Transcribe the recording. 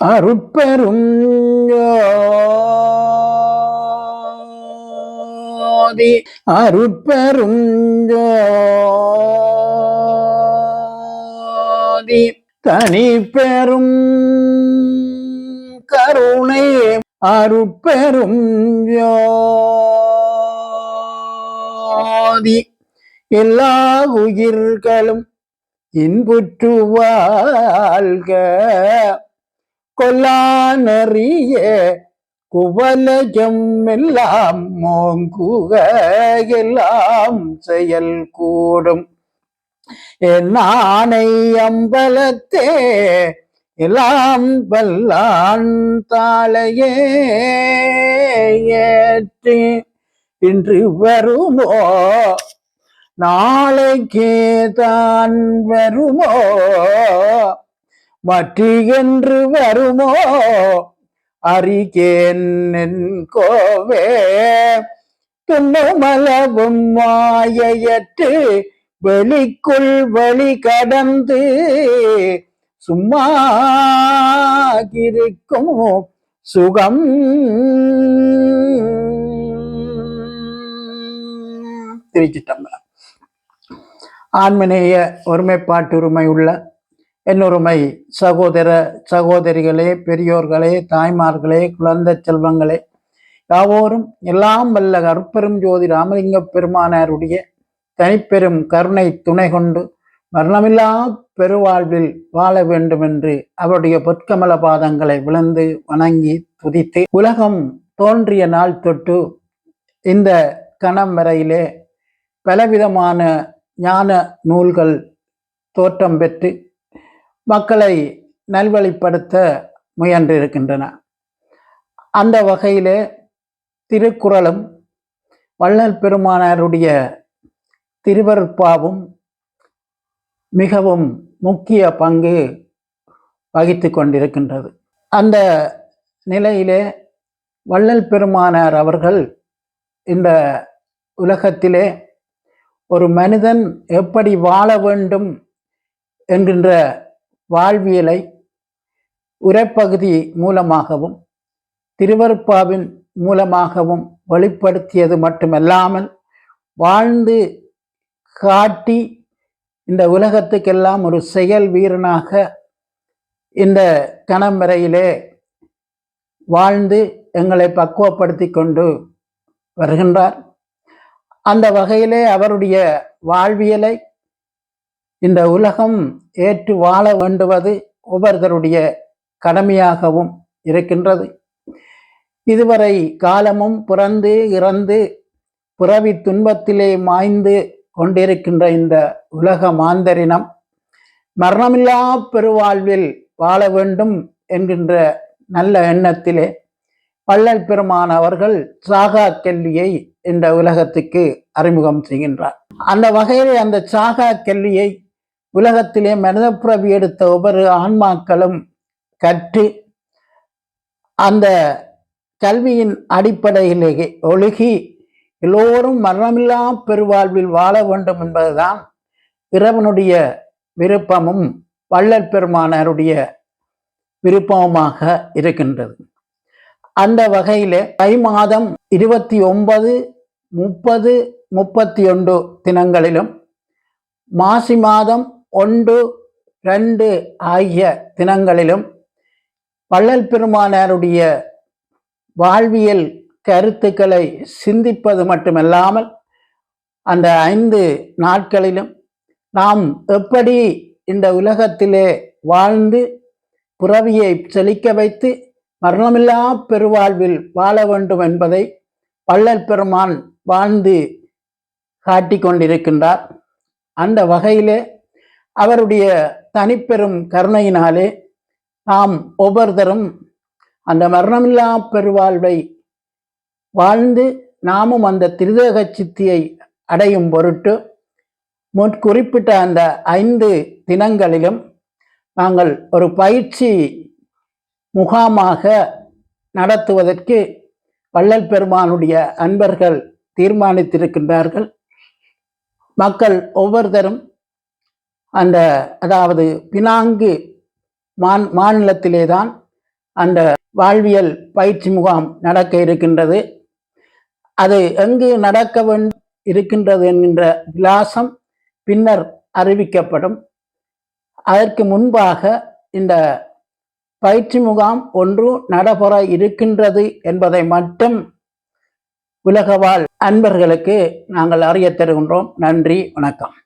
அருட்பெரும் ஜோதி அருட்பெரும் ஜோதி தனி பெரும் கருணை அருட்பெரும் ஜோதி எல்லா உயிர்களும் இன்புற்று வாழ்க. கொல்லானறிய குவலஜம் எல்லாம் செயல் கூடும். நானை அம்பலத்தே எல்லாம் வல்லான் தாளையே ஏற்று. இன்று வருமோ? நாளைக்கே தான் வருமோ? மற்றியென்று வருமோ? அறிகேன் கோவே துண்ணுமலவும் மாயையற்று வெளிக்குள் வழி கடந்து சும்மா சுகம். திருச்சிட்டம்பலம் ஆன்மநேய ஒருமைப்பாட்டுரிமை உள்ள என்னொருமை சகோதர சகோதரிகளே பெரியோர்களே தாய்மார்களே குழந்தை செல்வங்களே யாவோரும் எல்லாம் வல்ல கருப்பெரும் ஜோதி ராமலிங்க பெருமானாருடைய தனிப்பெரும் கருணை துணை கொண்டு மரணமில்லா பெருவாழ்வில் வாழ வேண்டும் என்று அவருடைய பொற்கமல பாதங்களை விழுந்து வணங்கி துதித்து உலகம் தோன்றிய நாள் தொட்டு இந்த கணம் வரையிலே பலவிதமான ஞான நூல்கள் தோற்றம் பெற்று மக்களை நல்வழிப்படுத்த முயன்றிருக்கின்றன. அந்த வகையிலே திருக்குறளும் வள்ளல் பெருமானாருடைய திருவருட்பாவும் மிகவும் முக்கிய பங்கு வகித்து கொண்டிருக்கின்றது. அந்த நிலையிலே வள்ளல் பெருமானார் அவர்கள் இந்த உலகத்திலே ஒரு மனிதன் எப்படி வாழ வேண்டும் என்கின்ற வாழ்வியலை உரைப்பகுதி மூலமாகவும் திருவருப்பாவின் மூலமாகவும் வெளிப்படுத்தியது மட்டுமல்லாமல் வாழ்ந்து காட்டி இந்த உலகத்துக்கெல்லாம் ஒரு செயல் வீரனாக இந்த கணவரையிலே வாழ்ந்து எங்களை பக்குவப்படுத்தி கொண்டு வருகின்றார். அந்த வகையிலே அவருடைய வாழ்வியலை இந்த உலகம் ஏற்று வாழ வேண்டுவது ஒவ்வொருத்தருடைய கடமையாகவும் இருக்கின்றது. இதுவரை காலமும் பிறந்து இறந்து பிறவி துன்பத்திலே மாய்ந்து கொண்டிருக்கின்ற இந்த உலக மாந்தரினம் மரணமில்லா பெருவாழ்வில் வாழ வேண்டும் என்கின்ற நல்ல எண்ணத்திலே வள்ளல் பெருமான் அவர்கள் சாகா கல்வியை இந்த உலகத்துக்கு அறிமுகம் செய்கின்றார். அந்த வகையில் அந்த சாகா கல்வியை உலகத்திலே மனிதப்பிறவி எடுத்த ஒவ்வொரு ஆன்மாக்களும் கற்று அந்த கல்வியின் அடிப்படையிலேயே ஒழுகி எல்லோரும் மரணமில்லா பெருவாழ்வில் வாழ வேண்டும் என்பதுதான் இறைவனுடைய விருப்பமும் வள்ளல் பெருமானாருடைய விருப்பமுமாக இருக்கின்றது. அந்த வகையில் தை மாதம் இருபத்தி ஒன்பது முப்பது முப்பத்தி ஒன்று தினங்களிலும் மாசி மாதம் ஒன்று ரெண்டு ஆகிய தினங்களிலும் வள்ளல் பெருமானாருடைய வாழ்வியல் கருத்துக்களை சிந்திப்பது மட்டுமல்லாமல் அந்த ஐந்து நாட்களிலும் நாம் எப்படி இந்த உலகத்திலே வாழ்ந்து புறவியை செழிக்க வைத்து மரணமில்லா பெருவாழ்வில் வாழ வேண்டும் என்பதை வள்ளல் பெருமான் வாழ்ந்து காட்டி கொண்டிருக்கின்றார் அந்த வகையிலே அவருடைய தனிப்பெரும் கருணையினாலே நாம் ஒவ்வொருத்தரும் அந்த மரணமில்லா பெருவாழ்வை வாழ்ந்து நாமும் அந்த திருதேக சித்தியை அடையும் பொருட்டு முன் குறிப்பிட்ட அந்த ஐந்து தினங்களிலும் நாங்கள் ஒரு பயிற்சி முகாமாக நடத்துவதற்கு வள்ளல் பெருமானுடைய அன்பர்கள் தீர்மானித்திருக்கின்றார்கள். மக்கள் ஒவ்வொருத்தரும் அந்த அதாவது பினாங்கு மான் மாநிலத்திலே தான் அந்த வாழ்வியல் பயிற்சி முகாம் நடக்க இருக்கின்றது. அது எங்கு நடக்க இருக்கின்றது என்கின்ற விலாசம் பின்னர் அறிவிக்கப்படும். அதற்கு முன்பாக இந்த பயிற்சி முகாம் ஒன்று நடைபெற இருக்கின்றது என்பதை மட்டும் உலகவாழ் அன்பர்களுக்கு நாங்கள் அறிய தருகின்றோம். நன்றி வணக்கம்.